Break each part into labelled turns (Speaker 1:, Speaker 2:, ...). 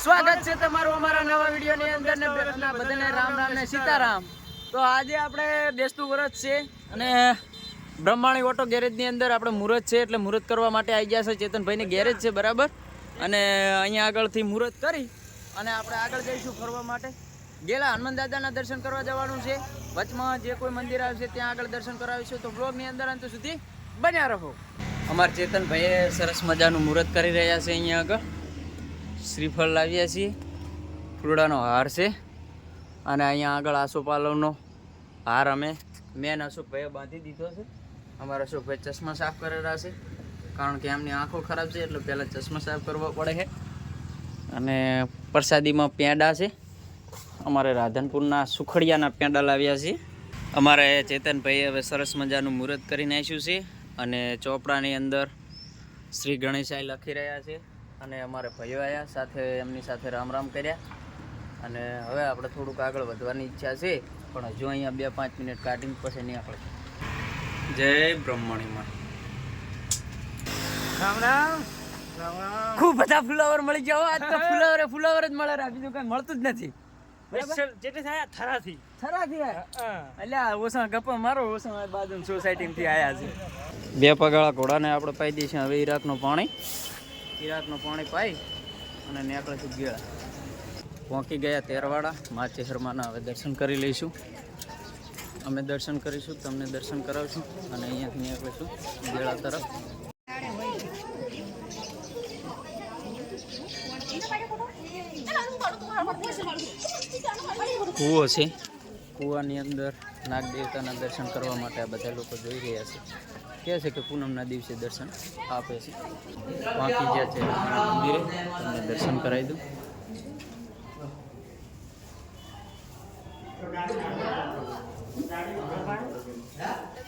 Speaker 1: સ્વાગત છે તમારું અમારા નવા વિડીયોની અંદર ને બધાને રામ રામ ને સીતારામ. તો આજે આપણે બેસતું વરસ છે અને બ્રહ્માણી ઓટો ગેરેજની અંદર આપણે મુહૂર્ત છે એટલે મુહૂર્ત કરવા માટે આવી ગયા છે. ચેતનભાઈની ગેરેજ છે, બરાબર? અને અહીંયા આગળથી મુહૂર્ત કરી અને આપણે આગળ જઈશું ફરવા માટે. ગેલા હનુમાન દાદાના દર્શન કરવા જવાનું છે. વચમાં જે કોઈ મંદિર આવશે ત્યાં આગળ દર્શન કરાવીશું. તો બ્લોગની અંદર અંત સુધી બન્યા રહો. અમારા ચેતનભાઈએ સરસ મજાનું મુહૂર્ત કરી રહ્યા છે અહીંયા આગળ. શ્રીફળ લાવ્યા છીએ. ફૂલડાનો હાર છે. અને અહીંયા આગળ આસોપાલવનો હાર અમે મેન અશોકભાઈએ બાંધી દીધો છે. અમારા અશોકભાઈ ચશ્મા સાફ કરેલા છે. કારણ કે એમની આંખો ખરાબ છે, એટલે પહેલાં ચશ્મા સાફ કરવા પડે છે. અને પ્રસાદીમાં પેંડા છે. અમારે રાધનપુરના સુખડિયાના પેંડા લાવ્યા છે અમારે ચેતનભાઈએ હવે સરસ મજાનું મુહૂર્ત કરી નાખ્યું છે. અને ચોપડાની અંદર શ્રી ગણેશાય લખી રહ્યા છે. અને અમારે ભાઈઓ આવ્યા સાથે એમની સાથે રામ રામ કર્યા. અને હવે આપણે થોડુંક આગળ વધવાની ઈચ્છા છે પણ હજુ અહીંયા બે પાંચ મિનિટ કાઢીને પછી નહીં આપણે જય બ્રહ્મણીમાં.
Speaker 2: રામ રામ
Speaker 1: ખૂબ બધા ફુલાવર મળી જાવ આજ તો ફુલાવરે ફુલાવર જ મળે રા બીજું કઈ મળતું જ નથી.
Speaker 2: જેટલી થાય થરાથી.
Speaker 1: થરાથી એટલે ઓસા ગપ્પા મારો ઓસા બાજુ સોસાયટીમાંથી આયા છે. બે પગાળા ઘોડાને આપણે પાઈ દઈશું. હવે ઈરાકનું પાણી. ઈરાકનું પાણી પાઈ અને નીકળે છે ગેળા. પહોંચી ગયા તેરવાડા, મા ચહેરમાના હવે દર્શન કરી લઈશું. અમે દર્શન કરીશું, તમને દર્શન કરાવશું અને અહીંયાથી નીકળીશું ગેળા તરફ. કૂવો છે. કૂવાની અંદર નાગ દેવતાના દર્શન કરવા માટે આ બધા લોકો જોઈ રહ્યા છે. કહે છે કે પૂનમના દિવસે દર્શન આપે છે. બાકી જે છે મંદિરે તમને દર્શન કરાવી દઉં.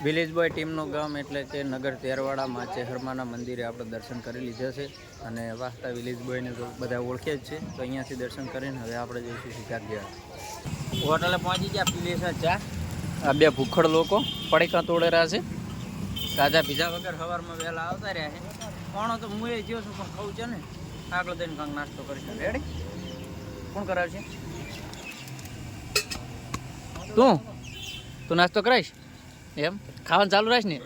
Speaker 1: વિલેજ બોય ટીમનું ગામ એટલે કે નગર તેરવાડામાં ચેહરમાના મંદિરે આપણે દર્શન કરી લીધા છે. અને વાસ્તા વિલેજ બોયને તો બધા ઓળખે જ છે. તો અહીંયાથી દર્શન કરીને હવે આપણે જઈશું સીધા ગયા હોટલે પહોંચી ગયા, પીલેસા ચા. આ બે ભૂખડ લોકો, પડીકા તોડેરા છે. તાજા પીઝા વગર સવારમાં વહેલા આવતા રહ્યા છે. કોણો તો હું એ જ્યો છું પણ ખાવું છે ને. આગળ દઈને કાંક નાસ્તો કરીશું. રેડી કોણ કરાવશે તું? તું નાસ્તો કરાવીશ? એમ? ખાવાનું ચાલુ રાખ ને.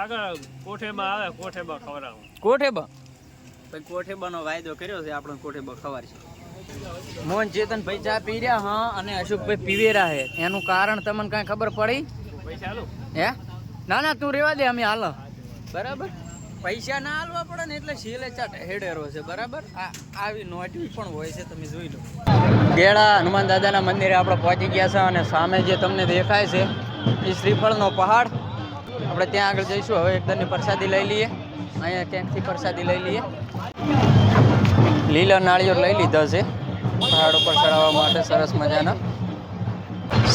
Speaker 2: આગળ કોઠેમાં આવે કોઠેમાં ખવડાવું.
Speaker 1: કોઠેબા પછી કોઠેબાનો વાયદો કર્યો છે આપણે કોઠેબા ખવાર છે. મોહન ચેતન ભાઈ ચા પી રહ્યા હા અને અશોકભાઈ પીવેરા હે એનું કારણ તમને કાંઈ ખબર પડી?
Speaker 2: પૈસા આલું.
Speaker 1: હે? ના ના, તું રેવા દે, અમે હાલ. બરાબર? પૈસા ના હાલવા પડે ને એટલે શીલે ચાટ હેડેરો છે, બરાબર? આ આવી નોટવી પણ હોય છે, તમે જોઈ લો. ગેડા હનુમાન દાદાના મંદિરે આપણે પહોંચી ગયા છે અને સામે જે તમને દેખાય છે, એ શ્રીફળનો પહાડ. આપણે ત્યાં આગળ જઈશું, હવે એકદમની પ્રસાદી લઈ લઈએ. અહીંયા ક્યાંકથી પ્રસાદી લઈ લઈએ? લીલા નાળિયેર લઈ લીધા છે, પહાડ ઉપર ચડાવવા માટે સરસ મજાના.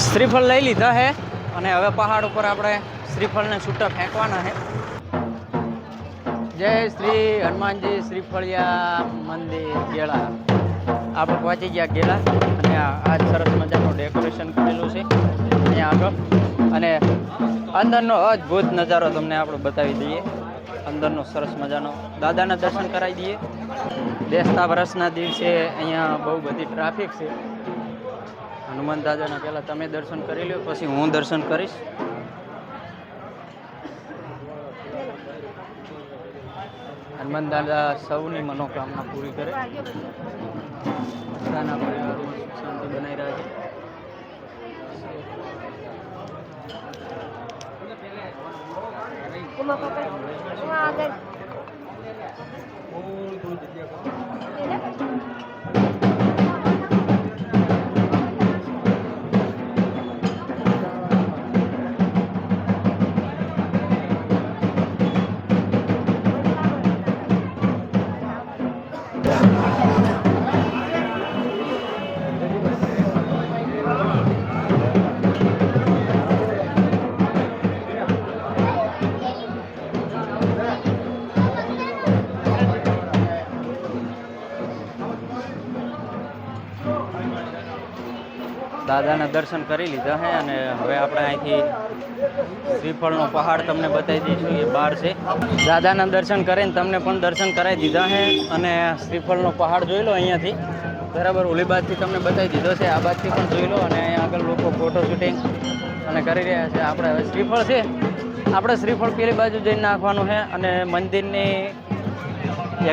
Speaker 1: શ્રીફળ લઈ લીધા છે અને હવે પહાડ ઉપર આપણે શ્રીફળને છૂટા ફેંકવાના છે જય શ્રી હનુમાનજી શ્રીફળિયા મંદિર ગેળા આપણે પહોંચી ગયા ગેલા. અને આ સરસ મજાનું ડેકોરેશન કરેલું છે. અહીંયા આગળ. અને અંદરનો અદ્ભુત નજારો તમને આપણે બતાવી દઈએ. અંદરનો સરસ મજાનો. દાદાના દર્શન કરાવી દઈએ. બેસતા વર્ષના દિવસે અહીંયા બહુ બધી ટ્રાફિક છે. હનુમાન દાદાના પહેલાં તમે દર્શન કરી લો પછી હું દર્શન કરીશ. હનુમાન દાદા સૌની મનોકામના પૂરી કરે. બધાના પરિવારોમાં સુખ શાંતિ બનાવી રાખે દાદાના દર્શન કરી લીધા છે અને હવે આપણે અહીંથી શ્રીફળનો પહાડ તમને બતાવી દઈશું, એ બહાર છે. દાદાના દર્શન કરીને તમને પણ દર્શન કરાવી દીધા છે અને શ્રીફળનો પહાડ જોઈ લો અહીંયાથી. બરાબર, ઓલી બાજથી તમને બતાવી દીધો છે, આ બાજથી પણ જોઈ લો અને અહીંયા આગળ લોકો ફોટો શૂટિંગ અને કરી રહ્યા છે. આપણે હવે શ્રીફળ છે. આપણે શ્રીફળ પેલી બાજુ જઈને નાખવાનું છે અને મંદિરની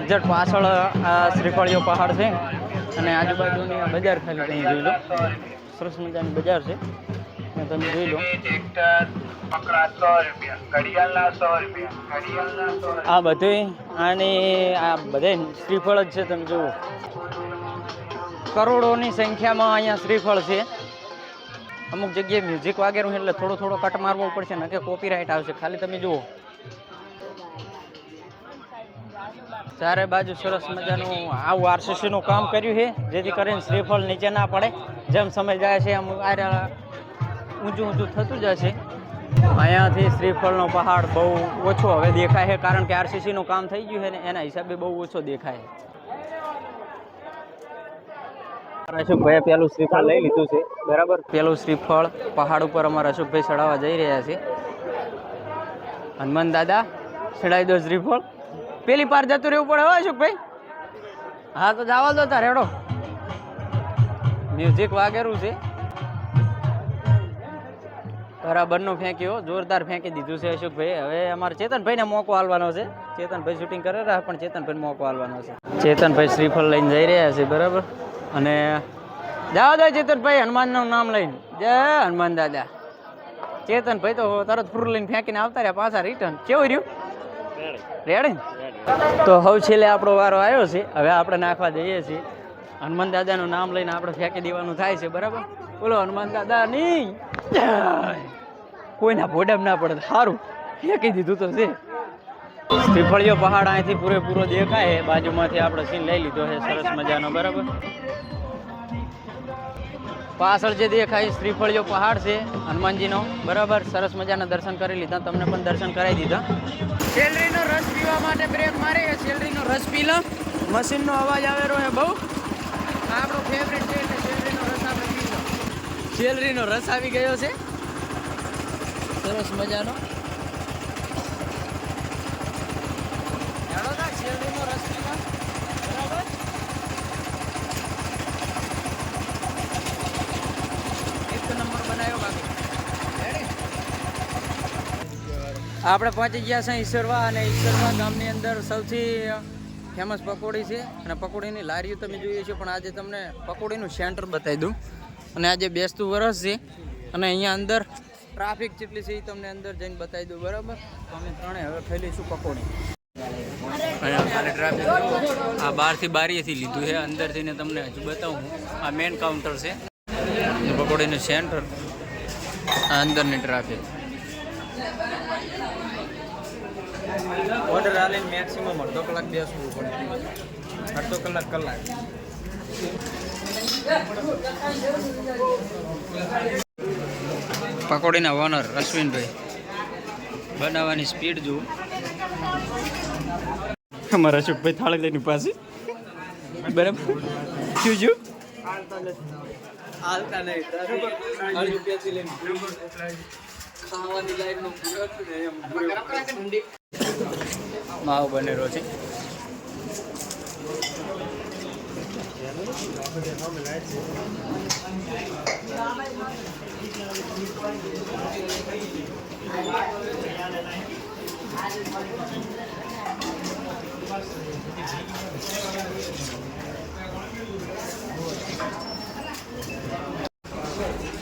Speaker 1: એક્ઝેક્ટ પાછળ આ શ્રીફળીઓ પહાડ છે. અને આજુબાજુની બજાર ખાલી જોઈ લો. સરસ મજાની બજાર છે. અને તમે જોઈ લો. આ બધું આની આ બધે શ્રીફળ જ છે તમે જુઓ. કરોડોની સંખ્યામાં અહીંયા શ્રીફળ છે. અમુક જગ્યાએ મ્યુઝિક વાગેરું એટલે થોડો થોડો કટ મારવો પડશે, ને કે કોપીરાઇટ આવશે. ખાલી તમે જુઓ. ચારે બાજુ સરસ મજાનું આવું આરસીસીનું કામ કર્યું છે જેથી કરીને શ્રીફળ નીચે ના પડે. જેમ સમય જાય છે એમ આર્યા ઊંચું ઊંચું થતું જાય છે. અહીંયાથી શ્રીફળનો પહાડ બહુ ઓછો હવે દેખાય છે કારણ કે આરસીસી નું કામ થઈ ગયું છે ને એના હિસાબે બહુ ઓછો દેખાય છે. અશોકભાઈએ પેલું શ્રીફળ લઈ લીધું છે બરાબર? પેલું શ્રીફળ પહાડ ઉપર અમારા અશોકભાઈ ચડાવવા જઈ રહ્યા છે. હનુમાન દાદા ચડાવી દો શ્રીફળ. પેલી પાર જતું રહેવું પડે હોય શું ભાઈ હા, તો જવા દો તારે હેડો. મ્યુઝિક વાગેરું છે. બરાબરનું ફેંક્યો, જોરદાર ફેંકી દીધું છે અશોકભાઈ હવે અમારે ચેતનભાઈને મોકો હાલવાનો છે. ચેતનભાઈ શૂટિંગ કરે રહ્યા પણ ચેતનભાઈને મોકો હાલવાનો છે. ચેતનભાઈ શ્રીફળ લઈને જઈ રહ્યા છે, બરાબર? અને જાઓ દે ચેતનભાઈ, હનુમાનનું નામ લઈને. જય હનુમાન દાદા. ચેતનભાઈ તો તરત ફૂર લઈને ફેંકીને આવતા રહ્યા, પાછા રિટર્ન કેવું રહ્યું? રેડી? તો હવે છેલ્લે આપણો વારો આવ્યો છે. હવે આપણે નાખવા જઈએ છીએ. હનુમાન દાદાનું નામ લઈને આપણે ફેંકી દેવાનું થાય છે, બરાબર? બોલો, હનુમાન દાદા નહીં. કોઈના ભોડમ ના પડે સારું ફેંકી દીધું તો છે. શ્રીફળીયો પહાડ અહીંથી પૂરેપૂરો દેખાય બાજુમાંથી આપણે સીન લઈ લીધો છે, સરસ મજાનો, બરાબર? પાછળ જે દેખાય શ્રીફળીઓ પહાડ છે હનુમાનજીનો. બરાબર સરસ મજાના દર્શન કરી લીધા તમને પણ દર્શન કરાવી દીધા. શેલરીનો રસ પીવા માટે બ્રેક મારી શેલરીનો રસ પી લો. મશીનનો અવાજ આવેલો છે બહુ. આપણો ફેવરેટ છે એટલે શેલરીનો રસ આપણે પી લો. શેલરીનો રસ આવી ગયો છે. સરસ મજાનો. સેલરીનો રસ પીવા આપણે પહોંચી ગયા છે ઈશ્વરવા અને ઈશ્વરવા ગામની અંદર સૌથી ફેમસ પકોડી છે. અને પકોડીની લારીઓ તમે જોઈએ છો, પણ આજે તમને પકોડીનું સેન્ટર બતાવી દઉં. અને આજે બેસતું વરસ છે. અને અહીંયા અંદર ટ્રાફિક જેટલી છે એ તમને અંદર જઈને બતાવી દઉં, બરાબર? તો અમે ત્રણે હવે ખાઈ લઈશું પકોડી. ટ્રાફિક આ બહારથી બારીએથી લીધું છે. અંદરથી ને તમને હજુ બતાવું. આ મેન કાઉન્ટર છે. પકોડીનું સેન્ટર. આ અંદરની ટ્રાફિક ઓર્ડર આલીને મેક્સિમમ અડધો કલાક બેસવું પડે. અડધો કલાક કલાક. પકોડીના ઓનર અશ્વિનભાઈ. બનાવવાની સ્પીડ જુઓ. અમારા અશોકભાઈ થાળી લઈને પાસે બરાબર? શું હાલતા નહીં ખાવાની લાઈનનો પૂરો ને એમ. માવો બનેલો છે.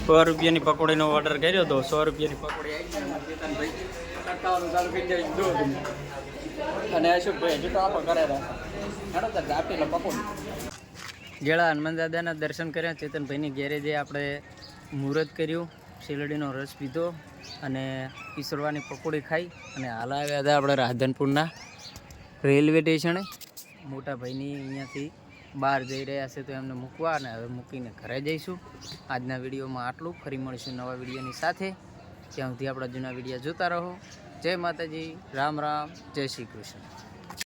Speaker 1: સો રૂપિયાની પકોડીનો ઓર્ડર કર્યો હતો સો રૂપિયાની પકોડી આવી. ટકાવાનું ચાલુ કરી જાય જો. અને અશોકભાઈ હજુ તો આપો કરેલા હેડો હનુમાન દાદાના દર્શન કર્યા, ચેતનભાઈની ગેરેજે આપણે મુહૂર્ત કર્યું શેલડીનો રસ પીધો અને ઈસરવાની પકોડી ખાઈ અને હાલ આવ્યા હતા આપણે રાધનપુરના રેલવે સ્ટેશને. મોટા ભાઈની અહીંયાથી બહાર જઈ રહ્યા છે તો એમને મૂકવા અને હવે મૂકીને ઘરે જઈશું. આજના વિડીયોમાં આટલું. ફરી મળીશું નવા વિડીયોની સાથે. ત્યાં સુધી આપણા જૂના વીડિયો જોતા રહો. જય માતાજી. રામ રામ. જય શ્રી કૃષ્ણ.